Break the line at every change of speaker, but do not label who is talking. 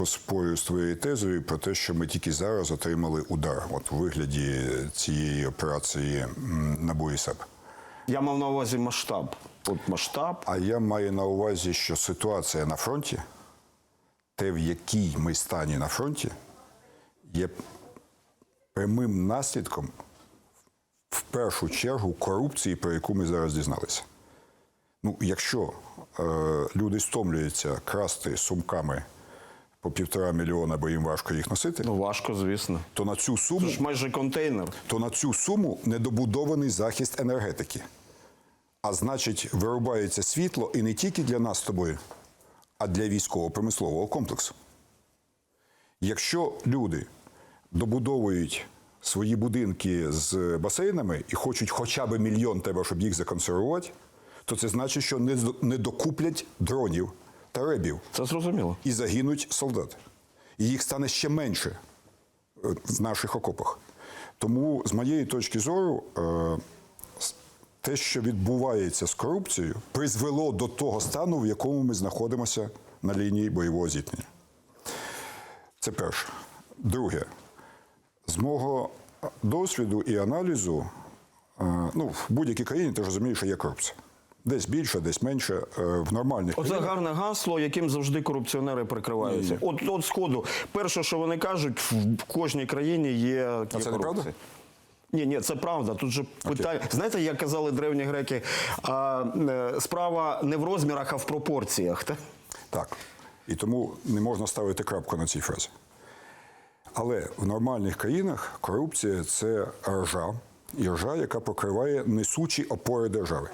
поспорю з твоєю тезою про те, що ми тільки зараз отримали удар, от у вигляді цієї операції м, НАБУ САП.
Я мав на увазі масштаб. От масштаб.
А я маю на увазі, що ситуація на фронті, те, в якій ми стані на фронті, є прямим наслідком в першу чергу корупції, про яку ми зараз дізналися. Ну, якщо е, люди стомлюються красти сумками по півтора мільйона, бо їм важко їх носити,
Ну важко, звісно.
то на цю суму
Це ж майже контейнер.
то на цю суму недобудований захист енергетики. А значить, вирубається світло і не тільки для нас з тобою, а для військово-промислового комплексу. Якщо люди добудовують свої будинки з басейнами і хочуть хоча б мільйон треба, щоб їх законсервувати, то це значить, що не докуплять дронів та ребів
Це зрозуміло.
і загинуть солдати. І їх стане ще менше е, в наших окопах. Тому, з моєї точки зору, е, те, що відбувається з корупцією, призвело до того стану, в якому ми знаходимося на лінії бойового зіткнення. Це перше. Друге, з мого досвіду і аналізу, е, ну, в будь-якій країні ти розумієш, що є корупція. Десь більше, десь менше. Е, В нормальних
Оце
країнах
гарне гасло, яким завжди корупціонери прикриваються. От, от сходу, перше, що вони кажуть, в кожній країні є, є
це
корупція.
неправда?
Ні, ні, це правда. Тут же питання. Знаєте, як казали древні греки, а, е, справа не в розмірах, а в пропорціях. Та?
Так. І тому не можна ставити крапку на цій фразі. Але в нормальних країнах корупція це ржа, і ржа, яка покриває несучі опори держави.